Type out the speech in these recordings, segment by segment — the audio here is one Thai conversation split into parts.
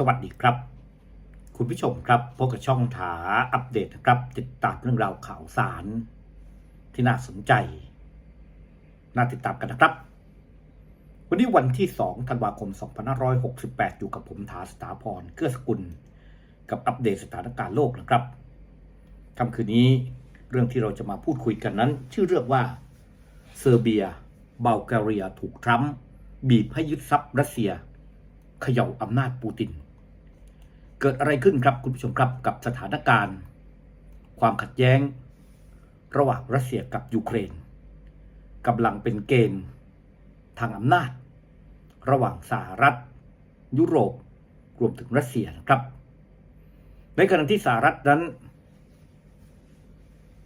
สวัสดีครับ คุณผู้ชมครับพบกับช่องถาอัปเดตนะครับ ติดตามเรื่องราวข่าวสาร ที่น่าสนใจ น่าติดตามกันนะครับ วันนี้วันที่ 2 ธันวาคม 2568 อยู่กับผมถาสถาพรเกื้อสกุล กับอัปเดตสถานการณ์โลกนะครับค่ำคืนนี้เรื่องที่เราจะมาพูดคุยกันนั้น ชื่อเรื่องว่าเซอร์เบียเบลแกเรียถูกทรัมป์บีบให้ยึดทรัพย์รัสเซียเขย่าอำนาจปูติน เกิดอะไรขึ้นครับคุณผู้ชมครับกับสถานการณ์ ความขัดแย้ง ระหว่างรัสเซียกับยูเครนกำลังเป็นเกมทางอำนาจ ระหว่างสหรัฐ ยุโรปรวมถึงรัสเซียนะครับ ในขณะที่สหรัฐนั้น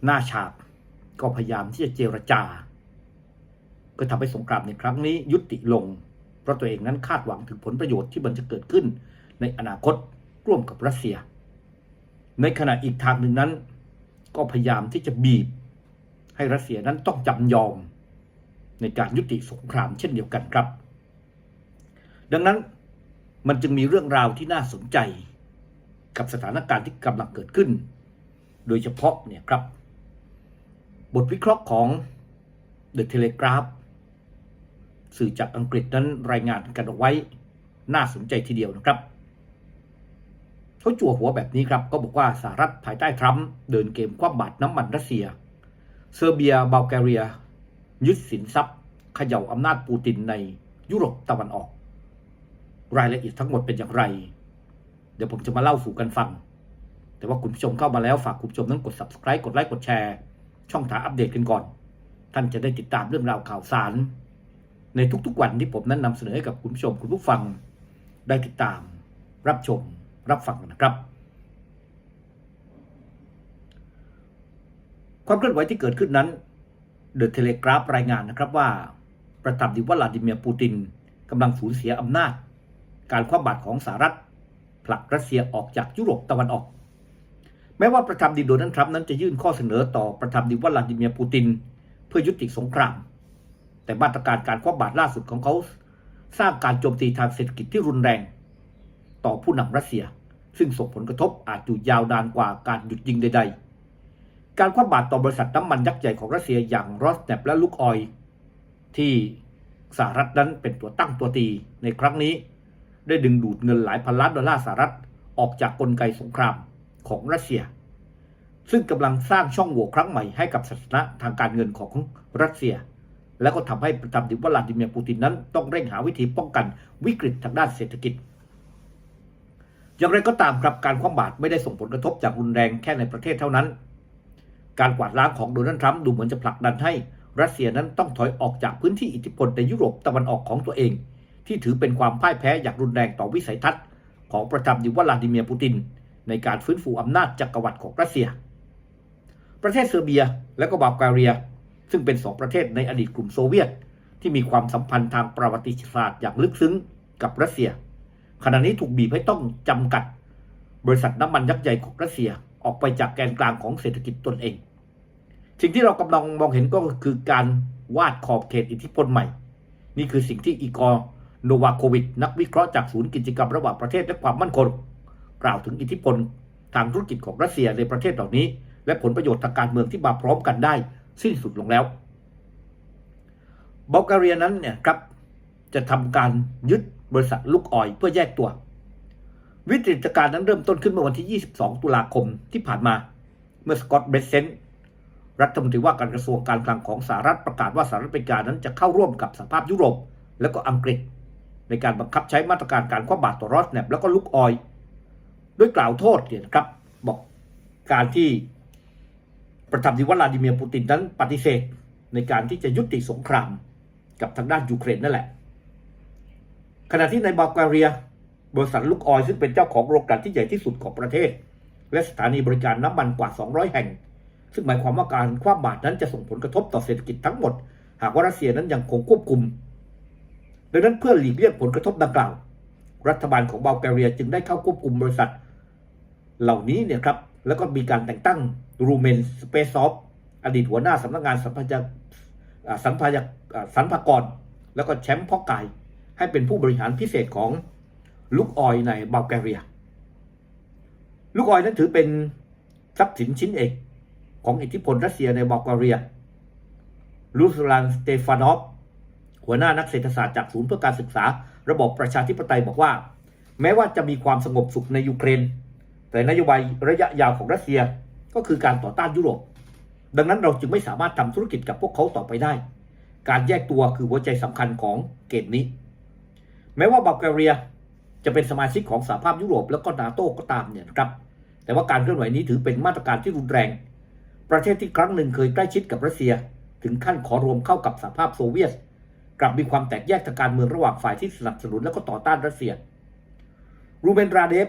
หน้าฉากก็พยายามที่จะเจรจา เพื่อทำให้สงครามในครั้งนี้ยุติลง เพราะตัวเองนั้นคาดหวังถึงผลประโยชน์ที่มันจะเกิดขึ้นในอนาคต ร่วมกับรัสเซีย ในขณะอีกทางหนึ่งนั้น ก็พยายามที่จะบีบ ให้รัสเซียนั้นต้องจำยอม ในการยุติสงครามเช่นเดียวกันครับ ดังนั้นมันจึงมีเรื่องราวที่น่าสนใจ กับสถานการณ์ที่กำลังเกิดขึ้น โดยเฉพาะเนี่ยครับ บทวิเคราะห์ของ The Telegraph สื่อจากอังกฤษนั้นรายงานกันเอาไว้ น่าสนใจทีเดียวนะครับ เขาจั่วหัวแบบนี้ครับ ก็บอกว่าสหรัฐภายใต้ทรัมป์เดินเกมคว่ำบาตรน้ำมันรัสเซีย เซอร์เบียบัลแกเรีย ยึดสินทรัพย์เขย่าอำนาจปูตินในยุโรปตะวันออก รายละเอียดทั้งหมดเป็นอย่างไร เดี๋ยวผมจะมาเล่าสู่กันฟัง แต่ว่าคุณผู้ชมเข้ามาแล้วฝากคุณผู้ชมนั้นกด subscribe กดไลค์กดแชร์ ช่องทางอัปเดตกันก่อน ท่านจะได้ติดตามเรื่องราวข่าวสาร ในทุกๆวันที่ผมนั้นนำเสนอให้กับคุณผู้ชมคุณผู้ฟังได้ติดตามรับชม รับฟังนะครับ ความเคลื่อนไหวที่เกิดขึ้นนั้นเดอะเทเลกราฟรายงานนะครับว่า ประธานาธิบดีวลาดิเมียร์ปูตินกำลังสูญเสียอำนาจ การคว่ำบาตรของสหรัฐผลักรัสเซียออกจากยุโรปตะวันออก แม้ว่าประธานาธิโดนัลด์ทรัมป์นั้นจะยื่นข้อเสนอต่อประธานาธิบดีวลาดิเมียร์ปูติน เพื่อยุติสงคราม แต่มาตรการการคว่ำบาตรล่าสุดของเขา สร้างการโจมตีทางเศรษฐกิจที่รุนแรง ต่อผู้นำรัสเซีย ซึ่งส่งผลกระทบอาจอยู่ยาวนานกว่าการหยุดยิงใด ๆ การคว่ำบาตรต่อบริษัทน้ำมันยักษ์ใหญ่ของรัสเซียอย่างรอสเนปและลูกออยที่สหรัฐนั้นเป็นตัวตั้งตัวตีในครั้งนี้ ได้ดึงดูดเงินหลายพันล้านดอลลาร์สหรัฐออกจากกลไกสงครามของรัสเซีย ซึ่งกำลังสร้างช่องโหว่ครั้งใหม่ให้กับสถานะทางการเงินของรัสเซีย แล้วก็ทำให้ประธานาธิบดีวลาดิเมียร์ปูตินนั้นต้องเร่งหาวิธีป้องกันวิกฤตทางด้านเศรษฐกิจ อย่างไรก็ตามครับการคว่ำบาตรไม่ได้ส่งผลกระทบจากรุนแรงแค่ในประเทศเท่านั้น การกวาดล้างของโดนัลด์ทรัมป์ดูเหมือนจะผลักดันให้รัสเซียนั้นต้องถอยออกจากพื้นที่อิทธิพลในยุโรปตะวันออกของตัวเอง ที่ถือเป็นความพ่ายแพ้อย่างรุนแรงต่อวิสัยทัศน์ของประธานาธิบดีวลาดิเมียร์ปูติน ในการฟื้นฟูอำนาจจักรวรรดิของรัสเซีย ประเทศเซอร์เบียและก็บัลแกเรีย ซึ่งเป็นสองประเทศในอดีตกลุ่มโซเวียต ที่มีความสัมพันธ์ทางประวัติศาสตร์อย่างลึกซึ้งกับรัสเซีย ขณะนี้ถูกบีบให้ต้องจำกัด บริษัทน้ำมันยักษ์ใหญ่ของรัสเซียออกไปจากแกนกลางของเศรษฐกิจตนเอง สิ่งที่เรากำลังมองเห็นก็คือการวาดขอบเขตอิทธิพลใหม่ นี่คือสิ่งที่อีกอร์โนวาโควิด นักวิเคราะห์จากศูนย์กิจกรรมระหว่างประเทศและความมั่นคงกล่าวถึงอิทธิพล ทางธุรกิจของรัสเซียในประเทศเหล่านี้ และผลประโยชน์ทางการเมืองที่มาพร้อมกันได้ สิ้นสุดลงแล้วบัลแกเรียนั้นเนี่ยครับจะทำการยึด บริษัทลูกออยเพื่อแยกตัว วิกฤตการณ์นั้นเริ่มต้นขึ้นเมื่อวันที่ 22 ตุลาคมที่ผ่านมา เมื่อสกอตต์เบรเซนรัฐมนตรีว่าการกระทรวงการคลังของสหรัฐประกาศว่าสหรัฐอเมริกานั้นจะเข้าร่วมกับสหภาพยุโรป และก็อังกฤษ ในการบังคับใช้มาตรการการคว่ำบาตรต่อรอสแนบแล้วก็ลูกออยด้วยกล่าวโทษเนี่ยนะครับบอกการที่ประธานาธิบดีวลาดิเมียร์ปูตินนั้นปฏิเสธในการที่จะยุติสงครามกับทางด้านยูเครนนั่นแหละ ขณะที่ในบัลแกเรีย บริษัทลูกออยซึ่งเป็นเจ้าของโรงกลั่นที่ใหญ่ที่สุดของประเทศ และสถานีบริการน้ำมันกว่า 200 แห่ง ซึ่งหมายความว่าการคว่ำบาตรนั้นจะส่งผลกระทบต่อเศรษฐกิจทั้งหมด หากว่ารัสเซียนั้นยังคงควบคุม ดังนั้นเพื่อหลีกเลี่ยงผลกระทบดังกล่าว รัฐบาลของบัลแกเรียจึงได้เข้าควบคุมบริษัท เหล่านี้เนี่ยครับแล้วก็มีการแต่งตั้งรูเมนสเปซอฟอดีตหัวหน้าสำนักงานสัมพันธ์สัมพาสรรพากร แล้วก็แชมป์พ่อกาย ให้เป็นผู้บริหารพิเศษของลูกออยในบัลแกเรียลูกออยนั้นถือเป็นทรัพย์สินชิ้นเอกของอิทธิพลรัสเซียในบัลแกเรียลูสลานสเตฟานอฟหัวหน้านักเศรษฐศาสตร์จากศูนย์เพื่อการศึกษา ระบบประชาธิปไตยบอกว่า แม้ว่าจะมีความสงบสุขในยูเครน แต่นโยบายระยะยาวของรัสเซียก็คือการต่อต้านยุโรป ดังนั้นเราจึงไม่สามารถทำธุรกิจกับพวกเขาต่อไปได้ การแยกตัวคือหัวใจสำคัญของเกมนี้ แม้ว่าบัลแกเรียจะเป็นสมาชิกของสหภาพยุโรปแล้วก็นาโต้ก็ตามเนี่ยนะครับ แต่ว่าการเคลื่อนไหวนี้ถือเป็นมาตรการที่รุนแรง ประเทศที่ครั้งหนึ่งเคยใกล้ชิดกับรัสเซีย ถึงขั้นขอรวมเข้ากับสหภาพโซเวียต กลับมีความแตกแยกทางการเมืองระหว่างฝ่ายที่สนับสนุนและก็ต่อต้านรัสเซีย รูเบนราเดฟ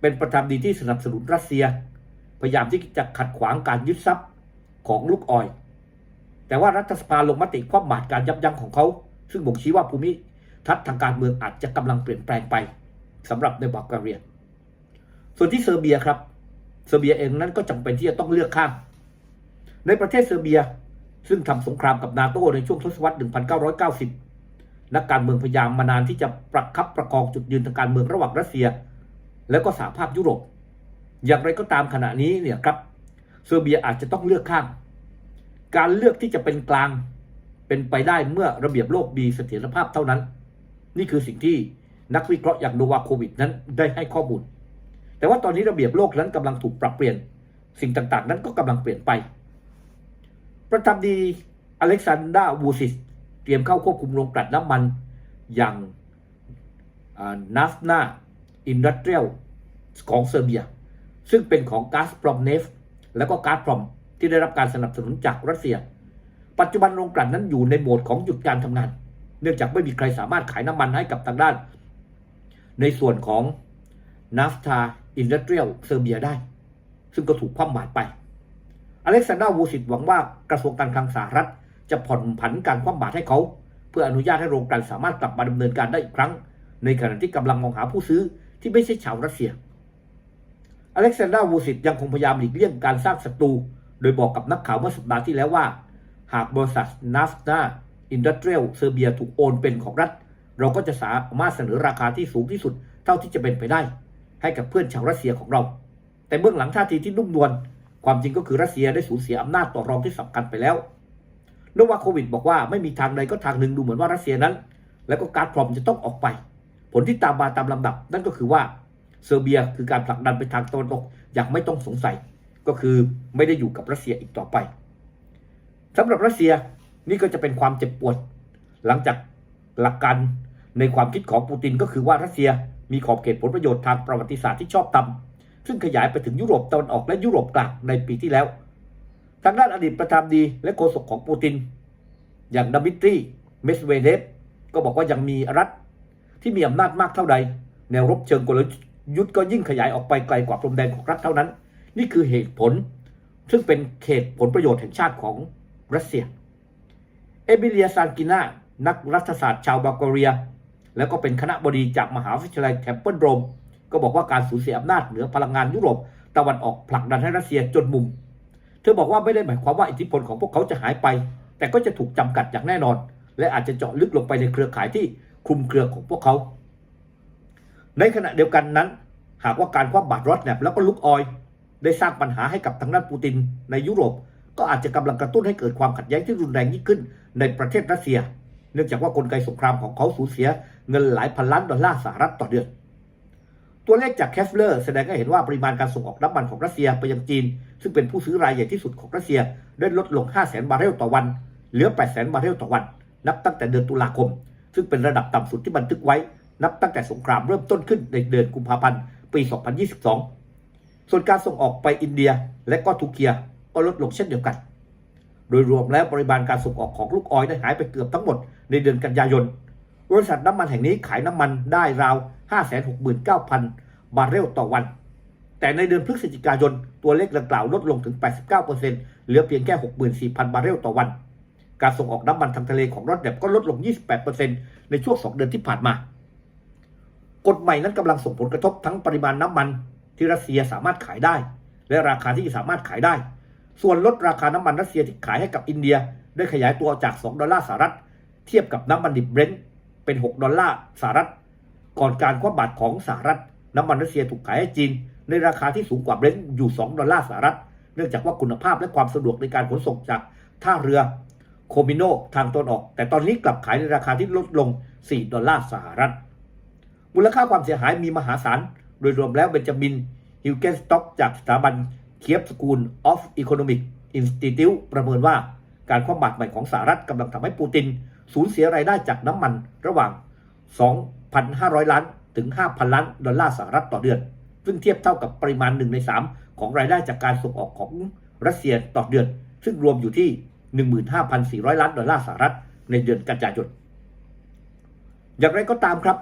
เป็นประธานดีที่สนับสนุนรัสเซีย พยายามที่จะขัดขวางการยึดทรัพย์ของลูกออย แต่ว่ารัฐสภาลงมติคว่ำบาตรการยับยั้งของเขา ซึ่งบ่งชี้ว่าภูมิ ทัศน์ทางการเมืองอาจจะกำลังเปลี่ยนแปลงไปสำหรับในบัลแกเรีย ส่วนที่เซอร์เบียครับ เซอร์เบียเองนั้นก็จำเป็นที่จะต้องเลือกข้าง ในประเทศเซอร์เบียซึ่งทำสงครามกับนาโตในช่วงทศวรรษ 1990 นักการเมืองพยายามมานานที่จะประคับประคองจุดยืนทางการเมืองระหว่างรัสเซีย และก็สหภาพยุโรป อย่างไรก็ตามขณะนี้เนี่ยครับ เซอร์เบียอาจจะต้องเลือกข้าง การเลือกที่จะเป็นกลางเป็นไปได้เมื่อระเบียบโลกมีเสถียรภาพเท่านั้น นี่คือสิ่งที่นักวิเคราะห์อย่างโนวาโควิดนั้นได้ให้ข้อมูล แต่ว่าตอนนี้ระเบียบโลกนั้นกำลังถูกปรับเปลี่ยน สิ่งต่างๆ นั้นก็กำลังเปลี่ยนไป ประธานดีอเล็กซานดราวูซิสเตรียมเข้าควบคุมโรงกลั่นน้ำมันอย่างนัฟนาอินดัสเทรียลของเซอร์เบีย ซึ่งเป็นของก๊าซพรอมเนฟแล้วก็ก๊าซพรอมที่ได้รับการสนับสนุนจากรัสเซีย ปัจจุบันโรงกลั่นนั้นอยู่ในโหมดของหยุดการทำงาน เนื่องจากไม่มีใครสามารถขายน้ำมันให้กับทางด้าน ในส่วนของนาฟตาอินดัสเทรียลเซอร์เบียได้ ซึ่งก็ถูกคว่ำบาตรไป อเล็กซานดราวูซิตหวังว่ากระทรวงการคลังสหรัฐ จะผ่อนผันการคว่ำบาตรให้เขา เพื่ออนุญาตให้โรงกลั่นสามารถกลับมาดำเนินการได้อีกครั้ง ในขณะที่กำลังมองหาผู้ซื้อที่ไม่ใช่ชาวรัสเซีย อเล็กซานดราวูซิตยังคงพยายามหลีกเลี่ยงการสร้างศัตรู โดยบอกกับนักข่าวเมื่อสัปดาห์ที่แล้วว่า หากบริษัทนาฟนา อินดัสเทรียลเซอร์เบียถูกโอนเป็นของรัฐ เราก็จะสามารถเสนอราคาที่สูงที่สุดเท่าที่จะเป็นไปได้ ให้กับเพื่อนชาวรัสเซียของเรา แต่เบื้องหลังท่าทีที่นุ่มนวลความจริงก็คือรัสเซียได้สูญเสียอำนาจต่อรองที่สำคัญไปแล้วนวาโควิดบอกว่าไม่มีทางใดก็ทางหนึ่งดูเหมือนว่ารัสเซียนั้น และก็การพรอมจะต้องออกไป ผลที่ตามมาตามลำดับ นั่นก็คือว่าเซอร์เบียคือการผลักดันไปทางตะวันตกอย่างไม่ต้องสงสัย ก็คือไม่ได้อยู่กับรัสเซียอีกต่อไปสำหรับรัสเซีย นี่ก็จะเป็นความเจ็บปวด หลังจากหลักการในความคิดของปูตินก็คือว่ารัสเซียมีขอบเขตผลประโยชน์ทางประวัติศาสตร์ที่ชอบธรรมซึ่งขยายไปถึงยุโรปตะวันออกและยุโรปกลางในปีที่แล้ว ทางด้านอดีตประธานดีและโฆษกของปูติน อย่างดมิตรีเมสเวเดฟก็บอกว่ายังมีรัฐที่มีอำนาจมากเท่าใด แนวรบเชิงกลยุทธ์ก็ยิ่งขยายออกไปไกลกว่าพรมแดนของรัฐเท่านั้น นี่คือเหตุผล ซึ่งเป็นเขตผลประโยชน์แห่งชาติของรัสเซีย เอมิเลียซานกินานักรัฐศาสตร์ชาวบัลแกเรีย แล้วก็เป็นคณะบดีจากมหาวิทยาลัยแทมเปิลโรม ก็บอกว่าการสูญเสียอำนาจเหนือพลังงานยุโรปตะวันออกผลักดันให้รัสเซียจนมุม เธอบอกว่าไม่ได้หมายความว่าอิทธิพลของพวกเขาจะหายไป แต่ก็จะถูกจำกัดอย่างแน่นอน และอาจจะเจาะลึกลงไปในเครือข่ายที่คลุมเครือของพวกเขา ในขณะเดียวกันนั้น หากว่าการคว่ำบาตรรอดแนบแล้วก็ลุกออย ได้สร้างปัญหาให้กับทางด้านปูตินในยุโรป ก็อาจจะกำลังกระตุ้นให้เกิดความขัดแย้งที่รุนแรงยิ่งขึ้นในประเทศรัสเซีย เนื่องจากว่ากลไกสงครามของเขาสูญเสียเงินหลายพันล้านดอลลาร์สหรัฐต่อเดือน ตัวเลขจากแคฟเลอร์แสดงให้เห็นว่าปริมาณการส่งออกน้ำมันของรัสเซียไปยังจีน ซึ่งเป็นผู้ซื้อรายใหญ่ที่สุดของรัสเซียได้ลดลง 5 0 0 0 0 0 บาร์เรลต่อวัน เหลือ8 0 0 0 0 บาร์เรลต่อวัน นับตั้งแต่เดือนตุลาคม ซึ่งเป็นระดับต่ำสุดที่บันทึกไว้ นับตั้งแต่สงครามเริ่มต้นขึ้นในเดือนกุมภาพันธ์ปี 2022 ส่วนการส่งออกไปอินเดียและก็ทูเกีย ก็ลดลงเช่นเดียวกัน โดยรวมแล้วปริมาณการส่งออกของลูกออยได้หายไปเกือบทั้งหมดในเดือนกันยายน บริษัทน้ำมันแห่งนี้ขายน้ำมันได้ราว 569,000 บาร์เรลต่อวัน แต่ในเดือนพฤศจิกายน ตัวเลขดังกล่าวลดลงถึง 89%เหลือเพียงแค่ 64,000 บาร์เรลต่อวัน การส่งออกน้ำมันทางทะเลของรอดแดบก็ลดลง 28%ในช่วง 2 เดือนที่ผ่านมากฎใหม่นั้นกำลังส่งผลกระทบทั้งปริมาณน้ำมันที่รัสเซียสามารถขายได้ และราคาที่สามารถขายได้ ส่วนลดราคาน้ำมันรัสเซียที่ขายให้กับอินเดียได้ขยายตัวจาก 2 ดอลลาร์สหรัฐ เทียบกับน้ำมันดิบเบรนท์เป็น 6 ดอลลาร์สหรัฐ ก่อนการคว่ำบาตรของสหรัฐ น้ำมันรัสเซียถูกขายให้จีน ในราคาที่สูงกว่าเบรนท์อยู่ 2 ดอลลาร์สหรัฐ เนื่องจากว่าคุณภาพและความสะดวกในการขนส่งจากท่าเรือโคมิโนทางตอนออก แต่ตอนนี้กลับขายในราคาที่ลดลง 4 ดอลลาร์สหรัฐ มูลค่าความเสียหายมีมหาศาล โดยรวมแล้วเบนจามินฮิวเกนสต็อกจากสถาบัน เคียบสกูลออฟอีโคโนมิกอินสติทิวประเมินว่าการคว่ำบาตรใหม่ของสหรัฐกำลังทำให้ปูติน สูญเสียรายได้จากน้ำมันระหว่าง 2,500 ล้านถึง 5,000 ล้านดอลลาร์สหรัฐต่อเดือน ซึ่งเทียบเท่ากับปริมาณ 1 ใน 3 ของรายได้จากการส่งออกของรัสเซียต่อเดือน ซึ่งรวมอยู่ที่ 15,400 ล้านดอลลาร์สหรัฐในเดือนกันยายน อย่างไรก็ตามครับ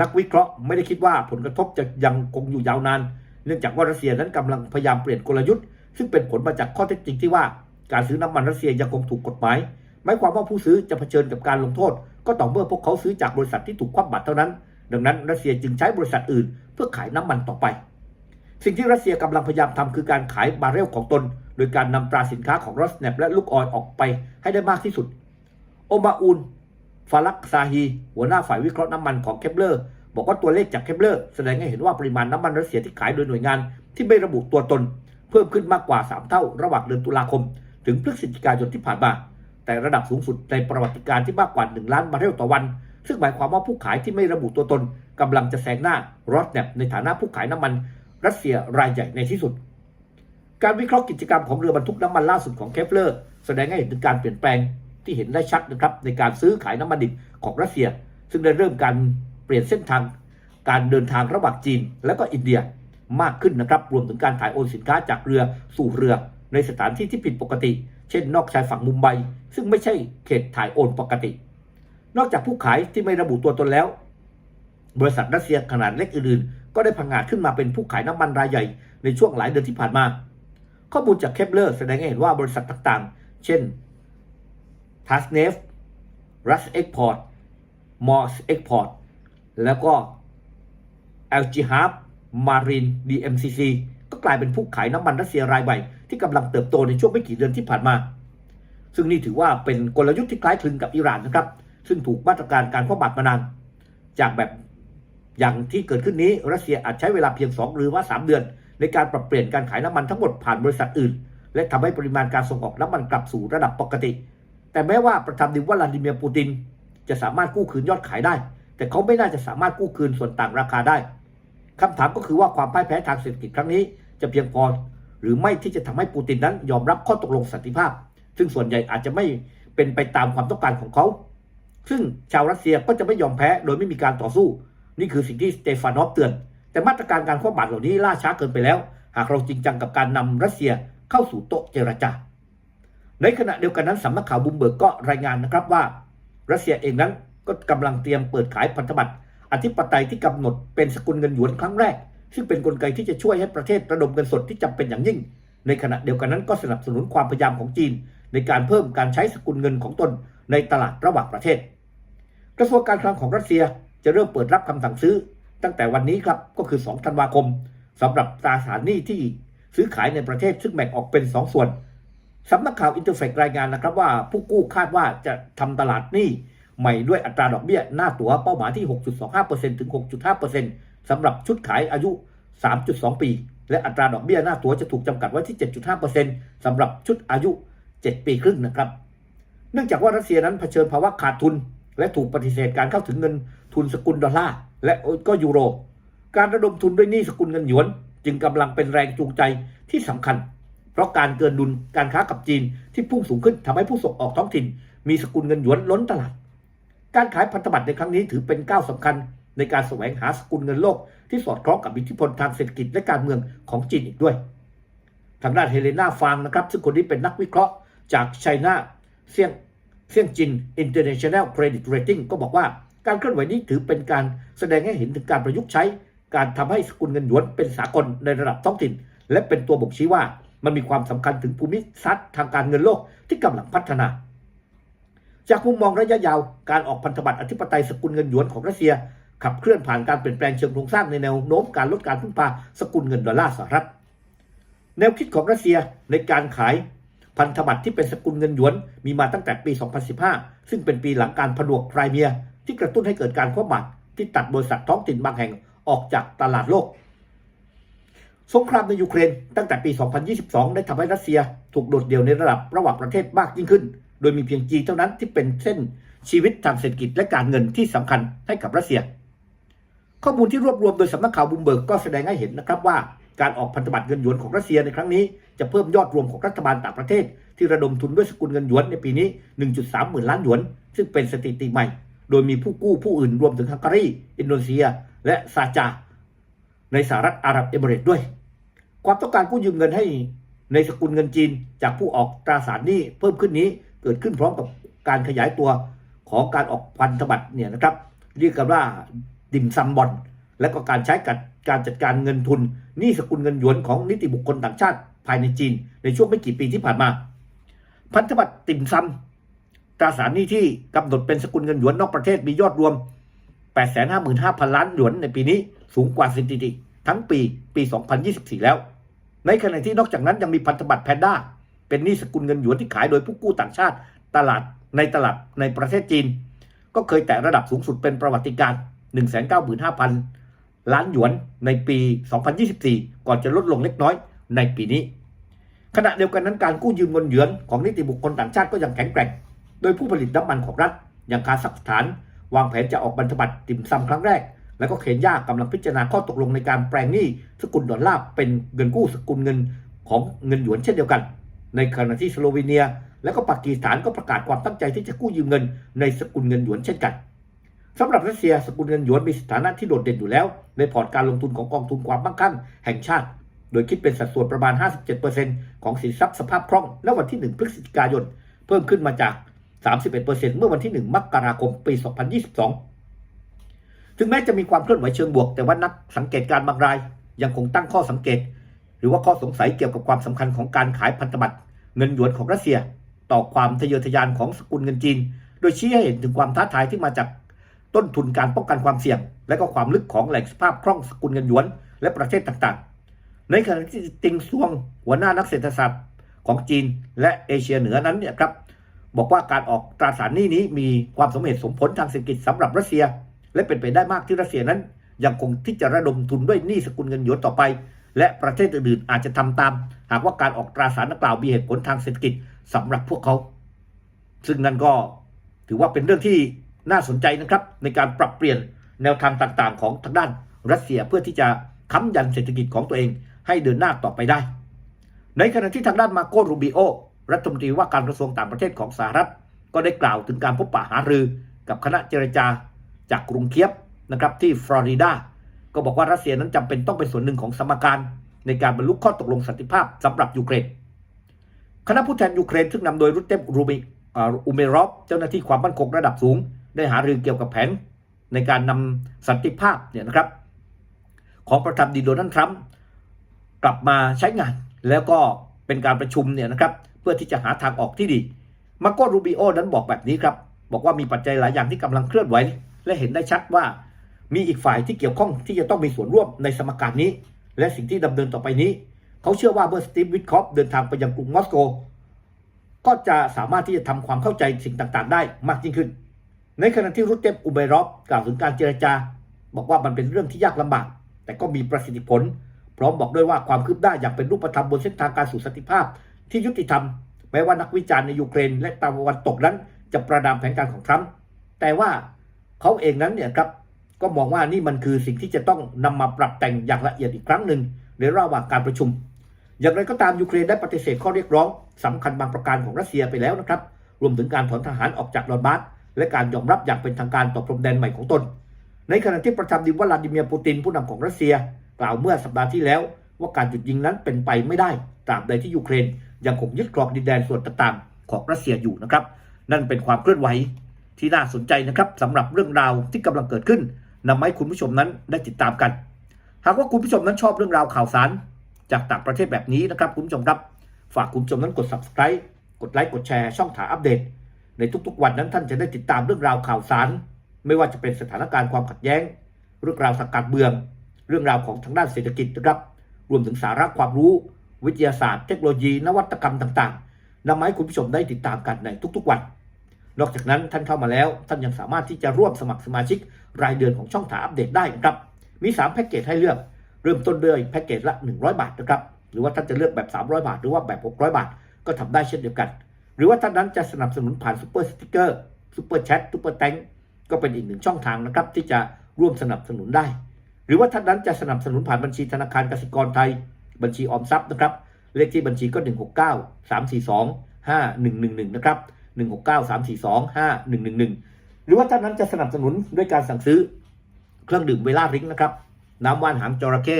นักวิเคราะห์ไม่ได้คิดว่าผลกระทบจะยังคงอยู่ยาวนาน เนื่องจากว่ารัสเซียนั้นกำลังพยายามเปลี่ยนกลยุทธ์ ซึ่งเป็นผลมาจากข้อเท็จจริงที่ว่า การซื้อน้ำมันรัสเซียยังคงถูกกฎหมาย หมายความว่าผู้ซื้อจะเผชิญกับการลงโทษ ก็ต่อเมื่อพวกเขาซื้อจากบริษัทที่ถูกคว่ำบาตรเท่านั้น ดังนั้นรัสเซียจึงใช้บริษัทอื่น เพื่อขายน้ำมันต่อไป สิ่งที่รัสเซียกำลังพยายามทำคือการขายบาร์เรลของตน โดยการนำตราสินค้าของรอสเนปและลูกออยออกไปให้ได้มากที่สุด โอมาอูนฟาลักซาฮีหัวหน้าฝ่ายวิเคราะห์น้ำมันของเคปเลอร์ บอกว่าตัวเลขจากเคปเลอร์แสดงให้เห็นว่าปริมาณน้ำมันรัสเซียที่ขายโดยหน่วยงาน ที่ไม่ระบุตัวตน เพิ่มขึ้นมากกว่า 3 เท่าระหว่างเดือนตุลาคม ถึงพฤศจิกายนที่ผ่านมา แต่ระดับสูงสุดในประวัติการที่มากกว่า 1 ล้านบาร์เรลต่อวัน ซึ่งหมายความว่าผู้ขายที่ไม่ระบุตัวตนกำลังจะแซงหน้ารอสเนปในฐานะผู้ขายน้ำมันรัสเซียรายใหญ่ในที่สุด การวิเคราะห์กิจกรรมของเรือบรรทุกน้ำมันล่าสุดของเคปเลอร์แสดงให้เห็นถึงการเปลี่ยนแปลงที่เห็นได้ชัดนะครับในการซื้อขายน้ำมันดิบของรัสเซีย ซึ่งได้เริ่มการ เปลี่ยนเส้นทางการเดินทางระหว่างจีน และก็อินเดียมากขึ้นนะครับ รวมถึงการถ่ายโอนสินค้าจากเรือสู่เรือในสถานที่ที่ผิดปกติ เช่น นอกชายฝั่งมุมไบ ซึ่งไม่ใช่เขตถ่ายโอนปกติ นอกจากผู้ขายที่ไม่ระบุตัวตนแล้ว บริษัทรัสเซียขนาดเล็กอื่นๆ ก็ได้พังงาดขึ้นมาเป็นผู้ขายน้ำมันรายใหญ่ ในช่วงหลายเดือนที่ผ่านมา ข้อมูลจากเคปเลอร์แสดงให้เห็นว่าบริษัทต่างๆ เช่น t a s n e f r u s Export m o s Export แล้วก็ LG Hub Marine DMCC ก็กลายเป็นผู้ขายน้ำมันรัสเซียรายใหม่ที่กำลังเติบโตในช่วงไม่กี่เดือนที่ผ่านมา ซึ่งนี่ถือว่าเป็นกลยุทธ์ที่คล้ายคลึงกับอิหร่านนะครับ ซึ่งถูกมาตรการการคว่ำบาตรมานาน จากแบบอย่างที่เกิดขึ้นนี้รัสเซียอาจใช้เวลาเพียง 2 หรือว่า 3 เดือน ในการปรับเปลี่ยนการขายน้ำมันทั้งหมดผ่านบริษัทอื่น และทำให้ปริมาณการส่งออกน้ำมันกลับสู่ระดับปกติ แต่แม้ว่าประธานาธิวลาดิเมียร์ปูติน จะสามารถกู้คืนยอดขายได้ แต่เขาไม่น่าจะสามารถกู้คืนส่วนต่างราคาได้คำถามก็คือว่าความพ่ายแพ้ทางเศรษฐกิจครั้งนี้ จะเพียงพอหรือไม่ที่จะทำให้ปูตินนั้นยอมรับข้อตกลงสันติภาพ ซึ่งส่วนใหญ่อาจจะไม่เป็นไปตามความต้องการของเขา ซึ่งชาวรัสเซียก็จะไม่ยอมแพ้โดยไม่มีการต่อสู้ นี่คือสิ่งที่สเตฟานอฟเตือน แต่มาตรการการคว่ำบาตรเหล่านี้ล่าช้าเกินไปแล้ว หากเราจริงจังกับการนำรัสเซียเข้าสู่โต๊ะเจรจา ในขณะเดียวกันนั้นสำนักข่าวบูมเบิร์กก็รายงานนะครับว่า รัสเซียเองนั้น ก็กำลังเตรียมเปิดขายพันธบัตรอธิปไตยที่กำหนดเป็นสกุลเงินหยวนครั้งแรก ซึ่งเป็นนกลไกที่จะช่วยให้ประเทศระดมเงินสดที่จำเป็นอย่างยิ่ง ในขณะเดียวกันนั้นก็สนับสนุนความพยายามของจีน ในการเพิ่มการใช้สกุลเงินของตนในตลาดระหว่างประเทศ กระทรวงการคลังของรัสเซียจะเริ่มเปิดรับคำสั่งซื้อ ตั้งแต่วันนี้ครับก็คือ 2 ธันวาคมสำหรับตราสารหนี้ที่ซื้อขายในประเทศซึ่งแบ่งออกเป็น 2 ส่วนสำนักข่าวอินเตอร์เฟกรายงานนะครับว่าผู้กู้คาดว่าจะทำตลาดหนี้ ใหม่ด้วยอัตราดอกเบี้ย หน้าตั๋วเป้าหมายที่ 6.25%ถึง 6.5%สำหรับชุดขายอายุ 3.2 ปี และอัตราดอกเบี้ยหน้าตั๋วจะถูกจำกัดไว้ที่ 7.5%สำหรับชุดอายุ 7 ปีครึ่งนะครับ เนื่องจากว่ารัสเซียนั้นเผชิญภาวะขาดทุน และถูกปฏิเสธการเข้าถึงเงินทุนสกุลดอลลาร์และก็ยูโร การระดมทุนด้วยหนี้สกุลเงินหยวน จึงกำลังเป็นแรงจูงใจที่สำคัญ เพราะการเกินดุลการค้ากับจีนที่พุ่งสูงขึ้นทำให้ผู้ส่งออกท้องถิ่น มีสกุลเงินหยวนล้นตลาด การขายพันธบัตรในครั้งนี้ถือเป็นก้าวสำคัญในการแสวงหาสกุลเงินโลก ที่สอดคล้องกับอิทธิพลทางเศรษฐกิจและการเมืองของจีนอีกด้วย ทางด้านเฮเลนาฟางนะครับ ซึ่งคนนี้เป็นนักวิเคราะห์จากไชน่าเซียงเซียงจิน International Credit Rating ก็บอกว่าการเคลื่อนไหวนี้ถือเป็นการแสดงให้เห็นถึงการประยุกต์ใช้ การทำให้สกุลเงินหยวนเป็นสากลในระดับท้องถิ่น และเป็นตัวบ่งชี้ว่ามันมีความสำคัญถึงภูมิทัศน์ทางการเงินโลกที่กำลังพัฒนา จากมุมมองระยะยาวการออกพันธบัตรอธิปไตยสกุลเงินหยวนของรัสเซีย ขับเคลื่อนผ่านการเปลี่ยนแปลงเชิงโครงสร้างในแนวโน้มการลดการพึ่งพาสกุลเงินดอลลาร์สหรัฐแนวคิดของรัสเซียในการขายพันธบัตรที่เป็นสกุลเงินหยวนมีมาตั้งแต่ปี 2015 ซึ่งเป็นปีหลังการผนวกไครเมีย ที่กระตุ้นให้เกิดการคว่ำบาตรที่ตัดบริษัทท้องถิ่นบางแห่งออกจากตลาดโลก สงครามในยูเครนตั้งแต่ปี 2022 ได้ทำให้รัสเซียถูกโดดเดี่ยวในระดับระหว่างประเทศมากยิ่งขึ้น โดยมีเพียงจีนเท่านั้นที่เป็นเส้นชีวิตทางเศรษฐกิจและการเงินที่สำคัญให้กับรัสเซีย ข้อมูลที่รวบรวมโดยสำนักข่าวบูมเบิร์กก็แสดงให้เห็นนะครับว่าการออกพันธบัตรเงินหยวนของรัสเซียในครั้งนี้จะเพิ่มยอดรวมของรัฐบาลต่างประเทศ ที่ระดมทุนด้วยสกุลเงินหยวนในปีนี้ 1.3 หมื่นล้านหยวน ซึ่งเป็นสถิติใหม่ โดยมีผู้กู้ผู้อื่นรวมถึงฮังการี อินโดนีเซีย และซาจา ในสหรัฐอาหรับเอมิเรตส์ด้วย ความต้องการกู้ยืมเงินให้ในสกุลเงินจีน จากผู้ออกตราสารหนี้เพิ่มขึ้นนี้ เกิดขึ้นพร้อมกับการขยายตัวของการออกพันธบัตรเนี่ยนะครับเรียกกันว่าดิมซัมบอลและก็การใช้กับการจัดการเงินทุนหนี้สกุลเงินหยวนของนิติบุคคลต่างชาติภายในจีน ในช่วงไม่กี่ปีที่ผ่านมา พันธบัตรติ่มซำตราสารหนี้ที่กำหนดเป็นสกุลเงินหยวนนอกประเทศมียอดรวม 855,000 ล้านหยวนในปีนี้สูงกว่าสถิติ ทั้งปีปี 2024 แล้ว ในขณะที่นอกจากนั้นยังมีพันธบัตรแพนด้า เป็นหนี้สกุลเงินหยวนที่ขายโดยผู้กู้ต่างชาติ ตลาดในตลาดในประเทศจีน ก็เคยแตะระดับสูงสุดเป็นประวัติการ 195,000 ล้านหยวนในปี 2024 ก่อนจะลดลงเล็กน้อยในปีนี้ ขณะเดียวกันนั้นการกู้ยืมเงินหยวนของนิติบุคคลต่างชาติก็ยังแข็งแกร่ง โดยผู้ผลิตน้ำมันของรัฐ อย่างคาซัคสถาน วางแผนจะออกบันธบัตรติ่มซำครั้งแรกแล้วก็เคนยากำลังพิจารณาข้อตกลงในการแปลงหนี้สกุลดอลลาร์เป็นเงินกู้สกุลเงินของเงินหยวนเช่นเดียวกัน ในขณะที่สโลวีเนีย และก็ปากีสถานก็ประกาศความตั้งใจที่จะกู้ยืมเงินในสกุลเงินหยวนเช่นกันสำหรับรัสเซียสกุลเงินหยวนมีสถานะที่โดดเด่นอยู่แล้ว ในพอร์ตการลงทุนของกองทุนความมั่งคั่งแห่งชาติ โดยคิดเป็นสัดส่วนประมาณ 57%ของสินทรัพย์สภาพคล่องณวันที่ 1 พฤศจิกายน เพิ่มขึ้นมาจาก 31%เมื่อวันที่ 1 มกราคม ปี 2022 ถึงแม้จะมีความเคลื่อนไหวเชิงบวก แต่ว่านักสังเกตการณ์บางราย ยังคงตั้งข้อสังเกต หรือว่าข้อสงสัยเกี่ยวกับความสำคัญของการขายพันธบัตร เงินหยวนของรัสเซีย ต่อความทะเยอทะยานของสกุลเงินจีน โดยชี้ให้เห็นถึงความท้าทายที่มาจากต้นทุนการป้องกันความเสี่ยง และก็ความลึกของแหล่งสภาพคล่องสกุลเงินหยวน และประเทศต่างๆ ในขณะที่ติงซวงหัวหน้านักเศรษฐศาสตร์ของจีนและเอเชียเหนือนั้นเนี่ยครับบอกว่าการออกตราสารหนี้นี้มีความสมเหตุสมผลทางเศรษฐกิจสำหรับรัสเซีย และเป็นไปได้มากที่รัสเซียนั้น ยังคงที่จะระดมทุนด้วยหนี้สกุลเงินหยวนต่อไป และประเทศอื่นๆอาจจะทำตาม หากว่าการออกตราสารดังกล่าวมีเหตุผลทางเศรษฐกิจสำหรับพวกเขา ซึ่งนั่นก็ถือว่าเป็นเรื่องที่น่าสนใจนะครับ ในการปรับเปลี่ยนแนวทางต่างๆ ของทางด้านรัสเซียเพื่อที่จะค้ำยันเศรษฐกิจของตัวเองให้เดินหน้าต่อไปได้ ในขณะที่ทางด้านมาโกรูบิโอรัฐมนตรีว่าการกระทรวงต่างประเทศของสหรัฐ ก็ได้กล่าวถึงการพบปะหารือกับคณะเจรจาจากกรุงเคียบนะครับที่ฟลอริดา ก็บอกว่ารัสเซียนั้นจำเป็นต้องเป็นส่วนหนึ่งของสมการในการบรรลุข้อตกลงสันติภาพสำหรับยูเครน คณะผู้แทนยูเครนซึ่งนำโดยรุตเตมรูบิอุเมรอฟเจ้าหน้าที่ความมั่นคงระดับสูง ได้หารือเกี่ยวกับแผนในการนำสันติภาพเนี่ยนะครับ ของประธานดีโดนัลด์ทรัมป์กลับมาใช้งาน แล้วก็เป็นการประชุมเนี่ยนะครับ เพื่อที่จะหาทางออกที่ดีมาโกรูบิโอนั้นบอกแบบนี้ครับ บอกว่ามีปัจจัยหลายอย่างที่กำลังเคลื่อนไหว และเห็นได้ชัดว่า มีอีกฝ่ายที่เกี่ยวข้องที่จะต้องมีส่วนร่วมในสมการนี้ และสิ่งที่ดำเนินต่อไปนี้ เขาเชื่อว่าเมื่อสตีฟวิทคอฟเดินทางไปยังกรุงมอสโก ก็จะสามารถที่จะทำความเข้าใจสิ่งต่างๆ ได้มากยิ่งขึ้น ในขณะที่รุตเต็มอุเบรอฟกล่าวถึงการเจรจา บอกว่ามันเป็นเรื่องที่ยากลำบาก แต่ก็มีประสิทธิผล พร้อมบอกด้วยว่าความคืบหน้าอย่างเป็นรูปธรรมบนเส้นทางการสู่สันติภาพ ที่ยุติธรรมแม้ว่านักวิจารณ์ในยูเครน และตะวันตกนั้น จะประดามแผนการของทรัมป์แต่ว่าเขาเองนั้นเนี่ยครับ ก็มองว่านี่มันคือสิ่งที่จะต้องนำมาปรับแต่งอย่างละเอียดอีกครั้งหนึ่งในระหว่างการประชุม อย่างไรก็ตามยูเครนได้ปฏิเสธข้อเรียกร้องสำคัญบางประการของรัสเซียไปแล้วนะครับ รวมถึงการถอนทหารออกจากดอนบาสและการยอมรับอย่างเป็นทางการต่อพรมแดนใหม่ของตน ในขณะที่ประธานาธิวลาดิเมียร์ปูตินผู้นำของรัสเซีย กล่าวเมื่อสัปดาห์ที่แล้ว ว่าการหยุดยิงนั้นเป็นไปไม่ได้ตราบใดที่ยูเครน ยังคงยึดครองดินแดนส่วนต่างๆของรัสเซียอยู่นะครับ นั่นเป็นความเคลื่อนไหวที่น่าสนใจนะครับสำหรับเรื่องราวที่กำลังเกิดขึ้น นำมาให้คุณผู้ชมนั้นได้ติดตามกัน หากว่าคุณผู้ชมนั้นชอบเรื่องราวข่าวสาร จากต่างประเทศแบบนี้นะครับคุณผู้ชมครับ ฝากคุณผู้ชมนั้นกด subscribe กดไลค์กดแชร์ช่องถาอัปเดต ในทุกๆ วันนั้นท่านจะได้ติดตามเรื่องราวข่าวสาร ไม่ว่าจะเป็นสถานการณ์ความขัดแย้ง เรื่องราวทางการเมือง เรื่องราวของทางด้านเศรษฐกิจนะครับ รวมถึงสาระความรู้ วิทยาศาสตร์ เทคโนโลยี นวัตกรรมต่างๆนำมาให้คุณผู้ชมได้ติดตามกันในทุกๆวัน นอกจากนั้นท่านเข้ามาแล้ว ท่านยังสามารถที่จะร่วมสมัครสมาชิกรายเดือนของช่องถาอัปเดตได้นะครับ มี 3 แพ็กเกจให้เลือก เริ่มต้นด้วยแพ็กเกจละ 100 บาทนะครับ หรือว่าท่านจะเลือกแบบ 300 บาท หรือว่าแบบ 600 บาท ก็ทำได้เช่นเดียวกัน หรือว่าท่านนั้นจะสนับสนุนผ่านซูเปอร์สติกเกอร์ซูเปอร์แชทซูเปอร์แตงก็เป็นอีกหนึ่งช่องทางนะครับที่จะร่วมสนับสนุนได้ หรือว่าท่านนั้นจะสนับสนุนผ่านบัญชีธนาคารกสิกรไทย บัญชีออมทรัพย์นะครับ เลขที่บัญชีก็ 169 342 5111 นะครับ 169 342 5111 หรือว่าท่านนั้นจะสนับสนุนด้วยการสั่งซื้อเครื่องดื่มเวลาริงนะครับ น้ำว่านหางจระเข้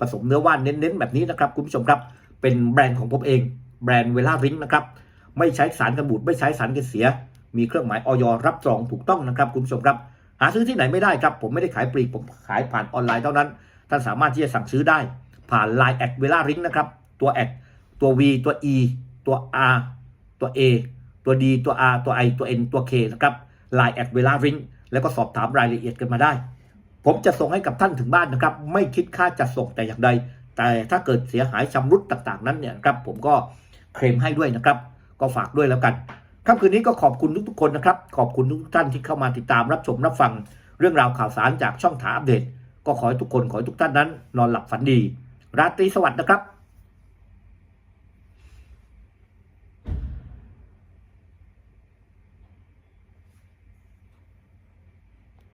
ผสมเนื้อว่านเน้นๆ แบบนี้นะครับคุณผู้ชมครับ เป็นแบรนด์ของผมเอง แบรนด์เวลาริงนะครับ ไม่ใช้สารกันบูดไม่ใช้สารกันเสีย มีเครื่องหมายออยรับรองถูกต้องนะครับคุณผู้ชมครับ หาซื้อที่ไหนไม่ได้ครับ ผมไม่ได้ขายปลีกผมขายผ่านออนไลน์เท่านั้น ท่านสามารถที่จะสั่งซื้อได้ ผ่าน Line แอดเวลาริงนะครับ ตัวแอดตัว V ตัว E ตัว R ตัว A ตัว D ตัว R ตัว I ตัว N ตัว K นะครับ Line แอดเวลาริงแล้วก็สอบถามรายละเอียดกันมาได้ ผมจะส่งให้กับท่านถึงบ้านนะครับ ไม่คิดค่าจัดส่งแต่อย่างใด แต่ถ้าเกิดเสียหายชำรุดต่างๆ นั้นเนี่ยครับผมก็เคลมให้ด้วยนะครับ ก็ฝากด้วยแล้วกันค่ำคืนนี้ก็ขอบคุณทุกๆคนนะครับ ขอบคุณทุกท่านที่เข้ามาติดตามรับชมรับฟัง เรื่องราวข่าวสารจากช่องถาอัปเดต ก็ขอให้ทุกคนขอให้ทุกท่านนั้น นอนหลับฝันดี ราตรีสวัสดิ์นะครับ